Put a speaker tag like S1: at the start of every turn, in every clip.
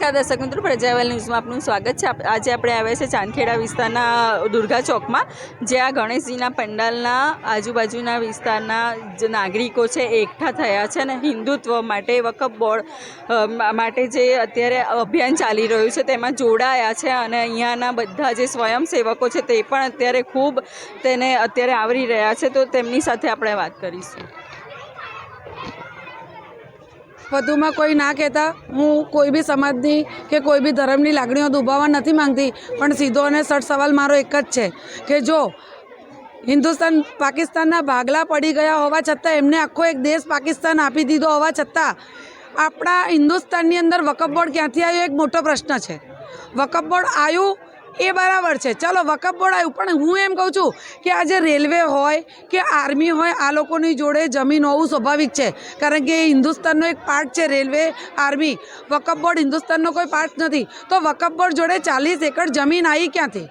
S1: નમસ્કાર દર્શક મિત્રો, પ્રજાવેલ ન્યૂઝમાં આપનું સ્વાગત છે. આજે આપણે આવ્યા છે ચાંદખેડા વિસ્તારના દુર્ગા ચોકમાં, જ્યાં ગણેશજીના પંડાલના આજુબાજુના વિસ્તારના જે નાગરિકો છે, એકઠા થયા છે અને હિન્દુત્વ માટે વકફ બોર્ડ માટે જે અત્યારે અભિયાન ચાલી રહ્યું છે તેમાં જોડાયા છે અને અહીંયાના બધા જે સ્વયંસેવકો છે તે પણ અત્યારે ખૂબ તેને અત્યારે આવરી રહ્યા છે. તો તેમની સાથે આપણે વાત કરીશું.
S2: વધુમાં કોઈ ના કહેતા, હું કોઈ બી સમાજની કે કોઈ બી ધર્મની લાગણીઓ દુભાવવા નથી માંગતી, પણ સીધો અને સટ સવાલ મારો એક જ છે કે જો હિન્દુસ્તાન પાકિસ્તાનના ભાગલા પડી ગયા હોવા છતાં એમને આખો એક દેશ પાકિસ્તાન આપી દીધો હોવા છતાં, આપણા હિન્દુસ્તાનની અંદર વકફ બોર્ડ ક્યાંથી આવ્યો એક મોટો પ્રશ્ન છે. વકફ બોર્ડ આવ્યું એ બરાબર છે. ચલો, વકફ બોર્ડ આવ્યું. પણ હું એમ કહું છું કે આજે રેલવે હોય કે આર્મી હોય, આ લોકોની જોડે જમીન હોવું સ્વાભાવિક છે. કારણ કે હિન્દુસ્તાનનો એક પાર્ટ છે રેલવે, આર્મી. વકફ બોર્ડ હિન્દુસ્તાનનો કોઈ પાર્ટ નથી. તો વકફ બોર્ડ જોડે ચાલીસ એકર જમીન આવી ક્યાંથી?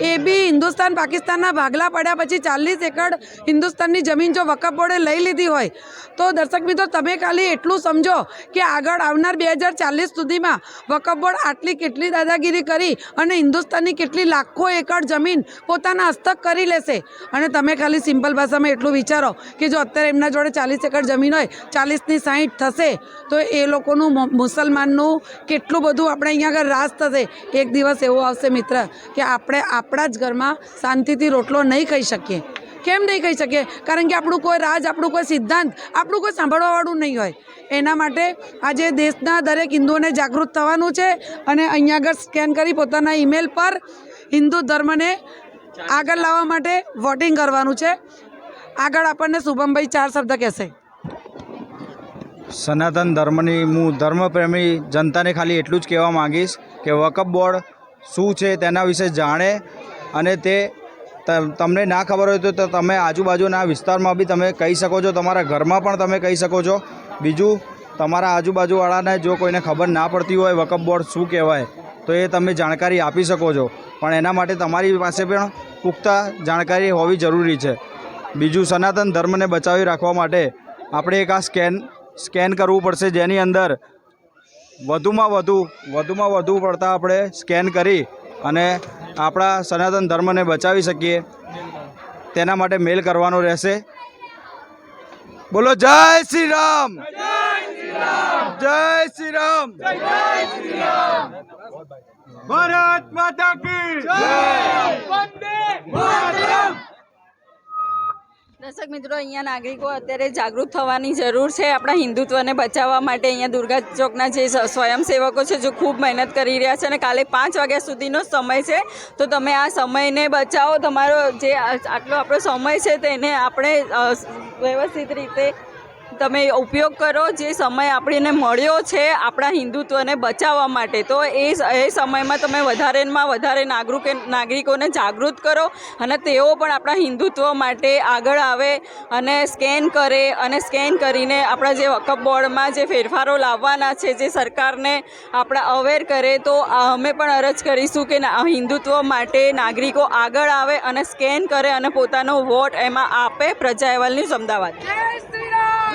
S2: એ બી હિન્દુસ્તાન પાકિસ્તાનના ભાગલા પડ્યા પછી ચાલીસ એકડ હિન્દુસ્તાનની જમીન જો વકફ બોર્ડે લઈ લીધી હોય, તો દર્શક મિત્રો તમે ખાલી એટલું સમજો કે આગળ આવનાર બે હજાર ચાલીસ સુધીમાં વકફ બોર્ડ આટલી કેટલી દાદાગીરી કરી અને હિન્દુસ્તાનની કેટલી લાખો એકડ જમીન પોતાના હસ્તક કરી લેશે. અને તમે ખાલી સિમ્પલ ભાષામાં એટલું વિચારો કે જો અત્યારે એમના જોડે ચાલીસ એકર જમીન હોય, ચાલીસની સાહીઠ થશે, તો એ લોકોનું મુસલમાનનું કેટલું બધું આપણે અહીંયા આગળ રાસ થશે. એક દિવસ એવો આવશે મિત્ર કે આપણે આપણા જ ઘરમાં શાંતિથી રોટલો નહીં ખાઈ શકીએ. કેમ નહીં કહી શકીએ? કારણ કે આપણું કોઈ રાજ, આપણું કોઈ સિદ્ધાંત, આપણું કોઈ સાંભળવાવાળું નહીં હોય. એના માટે આજે દેશના દરેક હિન્દુઓને જાગૃત થવાનું છે અને અહીંયા આગળ સ્કેન કરી પોતાના ઈમેલ પર હિન્દુ ધર્મને આગળ લાવવા માટે વોટિંગ કરવાનું છે. આગળ આપણને શુભમભાઈ ચાર શબ્દ કહેશે.
S3: સનાતન ધર્મની, હું ધર્મપ્રેમી જનતાને ખાલી એટલું જ કહેવા માંગીશ કે વકફ બોર્ડ શું છે તેના વિશે જાણે અને તે તમને ના ખબર હોય તો, તમે આજુબાજુના વિસ્તારમાં બી તમે કહી શકો છો, તમારા ઘરમાં પણ તમે કહી શકો છો. બીજું, તમારા આજુબાજુવાળાને જો કોઈને ખબર ના પડતી હોય વકફ બોર્ડ શું કહેવાય, તો એ તમે જાણકારી આપી શકો છો. પણ એના માટે તમારી પાસે પણ પુખ્તા જાણકારી હોવી જરૂરી છે. બીજું, સનાતન ધર્મને બચાવી રાખવા માટે આપણે એક આ સ્કેન સ્કેન કરવું પડશે જેની અંદર વધુમાં વધુ વધુમાં વધુ પડતા આપણે સ્કેન કરી અને આપણા સનાતન ધર્મને બચાવી શકીએ. તેના માટે મેલ કરવાનો રહેશે. બોલો, જય શ્રી રામ. જય શ્રી રામ. ભારત માતા કી
S1: દર્શક મિત્રો, અહીંયા નાગરિકો અત્યારે જાગૃત થવાની જરૂર છે આપણા હિન્દુત્વને બચાવવા માટે. અહીંયા દુર્ગા ચોકના જે સ્વયંસેવકો છે જે ખૂબ મહેનત કરી રહ્યા છે અને કાલે પાંચ વાગ્યા સુધીનો સમય છે. તો તમે આ સમયને બચાવો. તમારો જે આટલો આપણો સમય છે તેને આપણે વ્યવસ્થિત રીતે તમે ઉપયોગ કરો જે સમય આપણને મળ્યો છે આપણા હિન્દુત્વને બચાવવા માટે. તો એ એ સમયમાં તમે વધારેમાં વધારે નાગરિક નાગરિકોને જાગૃત કરો અને તેઓ પણ આપણા હિન્દુત્વ માટે આગળ આવે અને સ્કેન કરે અને સ્કેન કરીને આપણા જે વકફ બોર્ડમાં જે ફેરફારો લાવવાના છે, જે સરકારને આપણા અવેર કરે, તો અમે પણ અરજ કરીશું કે હિન્દુત્વ માટે નાગરિકો આગળ આવે અને સ્કેન કરે અને પોતાનો વોટ એમાં આપે. પ્રજા અહેવાલ ન્યૂઝ અમદાવાદ.